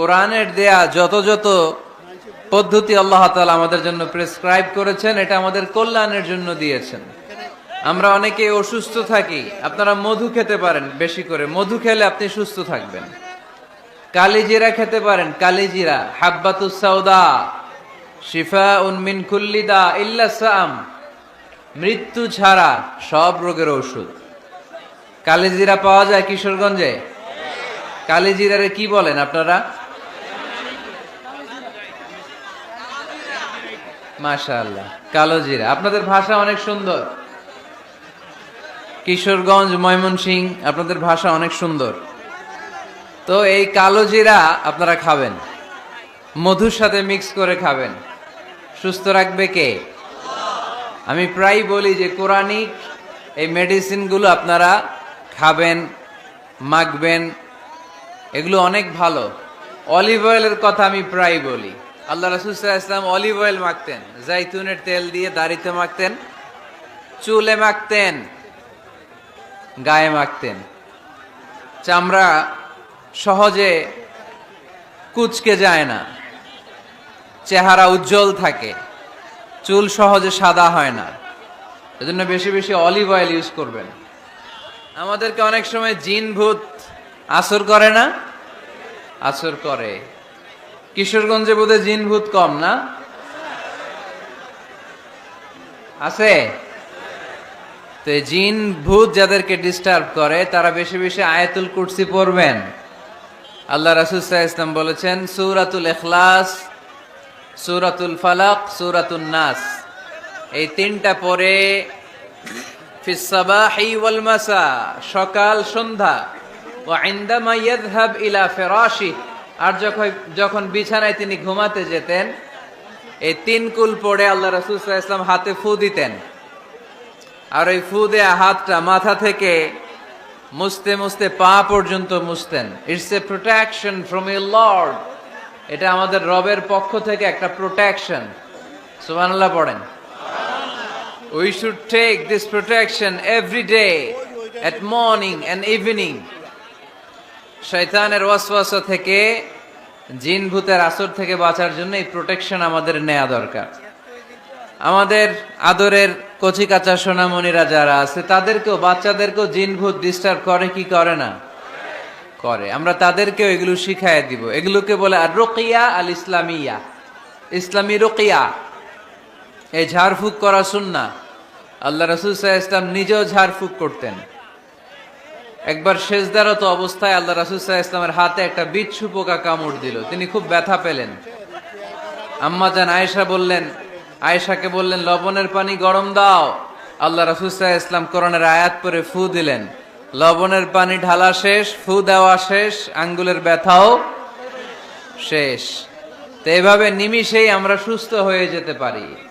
কোরআনের দেয়া যত যত পদ্ধতি আল্লাহ তাআলা আমাদের জন্য প্রেসক্রাইব করেছেন, এটা আমাদের কল্যাণের জন্য দিয়েছেন। আমরা অনেকে অসুস্থ থাকি, আপনারা মধু খেতে পারেন বেশি করে। মধু খেলে আপনি সুস্থ থাকবেন। কালিজিরা খেতে পারেন, কালিজিরা। হাব্বাতুস সাউদা শিফা উনমিন কুল্লিদা ইল্লা সাম মৃত্যু ছাড়া সব রোগের ঔষধ। কালিজিরা পাওয়া যায় কিশোরগঞ্জে? কালিজিরারে কি বলেন আপনারা? মাশাআল্লাহ, কালো জিরা। আপনাদের ভাষা অনেক সুন্দর। কিশোরগঞ্জ, ময়মনসিং, আপনাদের ভাষা অনেক সুন্দর। তো এই কালো জিরা আপনারা খাবেন। মধুর সাথে মিক্স করে খাবেন। সুস্থ রাখবে কে? আমি প্রায় বলি যে কোরআনিক এই মেডিসিনগুলো আপনারা খাবেন, মাখবেন, এগুলো অনেক ভালো। অলিভ অয়েলের কথা আমি প্রায় বলি। আল্লাহ রাসুল ইসলাম অলিভ অয়েল মাখতেন, জাইতুনের তেল দিয়ে দাড়িতে মাখতেন, চুলে মাখতেন, গায়ে মাখতেন। চামড়া সহজে কুচকে যায় না, চেহারা উজ্জ্বল থাকে, চুল সহজে সাদা হয় না। এজন্য বেশি বেশি অলিভ অয়েল ইউজ করবেন। আমাদেরকে অনেক সময় জিন ভূত আসর করে না? আসর করে। কিশোরগঞ্জে বোধহয় জিন ভূত কম, না? আছে? তো জিন ভূত যাদেরকে ডিস্টার্ব করে, তারা বেশি বেশি আয়াতুল কুরসি পড়বেন। আল্লাহ রাসুল ইসলাম বলেছেন, সুরাতুল এখলাস সুরাতুল ফালাক সুরাতুল নাস। এই তিনটা পরে সকাল, সন্ধ্যা। ও ইলা ফিরাশি আর যখন যখন বিছানায় তিনি ঘুমাতে যেতেন, এই তিন কুল পড়ে আল্লাহ রাসূল সাল্লাল্লাহু আলাইহি ওয়াসাল্লাম হাতে ফু দিতেন। আর ওই ফু দেয়া হাতটা মাথা থেকে মুছতে মুছতে পা পর্যন্ত মুছতেন। It's a protection from a lord এটা আমাদের রবের পক্ষ থেকে একটা প্রোটেকশন সুবহানাল্লাহ পড়েন। We should take this protection every day at morning and evening শয়তানের ওয়াসওয়াসা থেকে জিন ভূতের আসর থেকে বাঁচার জন্য এই প্রোটেকশন আমাদের নেওয়া দরকার। আমাদের আদরের কচি কাঁচা সোনামণিরা যারা আছে, তাদেরকেও, বাচ্চাদেরকেও জিন ভূত ডিস্টার্ব করে, কি করে না? করে। আমরা তাদেরকেও এগুলো শিখাই দিব। এগুলোকে বলে আর রোকিয়া আল ইসলামিয়া। ইসলামী রোকিয়া। এই ঝাড়ফুঁক করা শুননা আল্লাহ রসুল ইসলাম নিজেও ঝাড়ফুঁক করতেন। একবার শেষদারত অবস্থায় আল্লাহ রাসুল সাহা ইসলামের হাতে একটা বিচ্ছু পোকা কামড় দিল। তিনি খুব ব্যথা পেলেন। আম্মা জান আয়েশা বললেন, আয়েশাকে বললেন, লবণের পানি গরম দাও। আল্লাহ রাসুল সাহা ইসলাম করণের আয়াত পরে ফু দিলেন। লবণের পানি ঢালা শেষ, ফু দেওয়া শেষ, আঙ্গুলের ব্যথাও শেষ। তো এভাবে নিমিষেই আমরা সুস্থ হয়ে যেতে পারি।